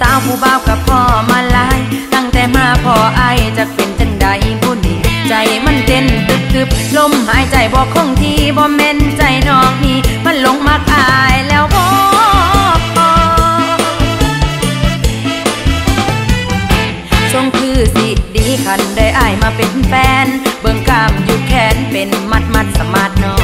สาวผู้บ่าวกับพ่อมาลาย ตั้งแต่มาพ่อไอจะเป็นจังใดบุญใจมันเต้นตึบตึบลมหายใจบอกคงที่บ่แม่นใจน้องนี่มันหลงมากอายแล้วบ่ทรงคือสิดีคันได้อายมาเป็นแฟน เบิ่งกามอยู่แขนเป็นมัดมัดสมาดนอ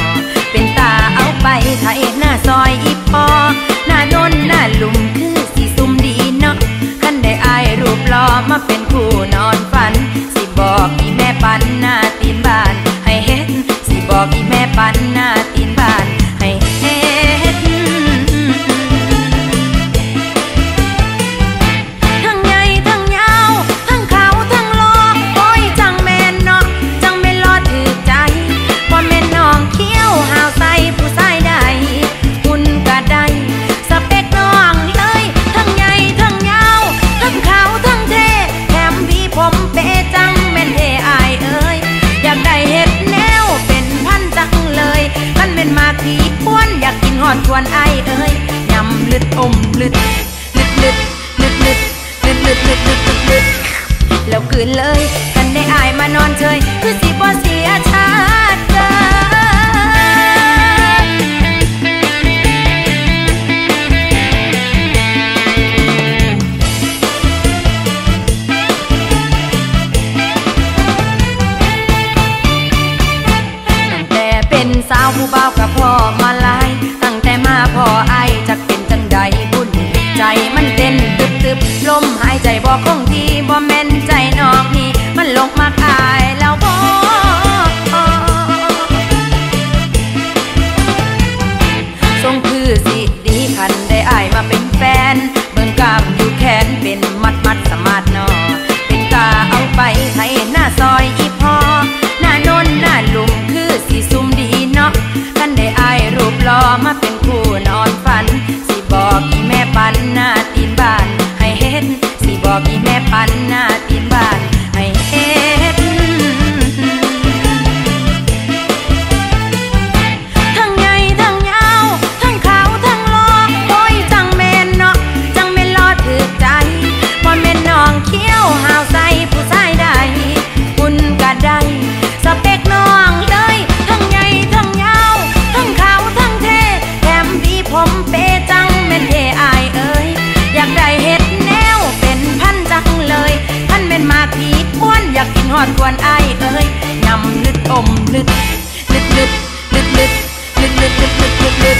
มเป๊จังแม่นเอไอเอ้ยอยากได้เห็ดแนวเป็นพันจังเลยมันเป็นมาทีป้วนอยากกินหอดควนไอเอ้ยยำลึดอมลึดลึดลึดลึดลึดลึดลึดลึดลึดแล้วกืนเลย กันได้อายมานอนเฉย เป็นสาวผู้บ่าวกับพ่อมาลาย ตั้งแต่มาพ่อไอจักเป็นจังใดบุญใจมันเต้นตึบตึบลมหายใจบ่คงที่บ่ palina อดกวนไอ้เอ้ยยำลึดอมลึดลึดลึดลึดลึดลึดลึดลึดลึดลึด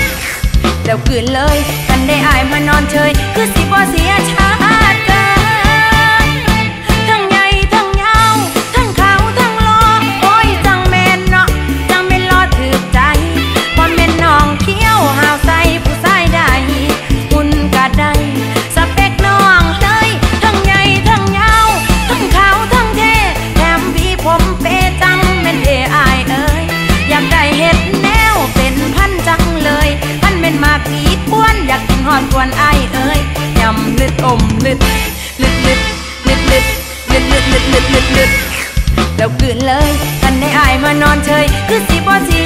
แล้วกืนเลย กันได้อายมานอนเฉย คือสิบ่เสียใจ ลิดอมลิดลิดลิดลิดลิดลิดลิดลิดลิดลิดลิดแล้วกืนเลยกันในอายมานอนเฉยคือสีบอสี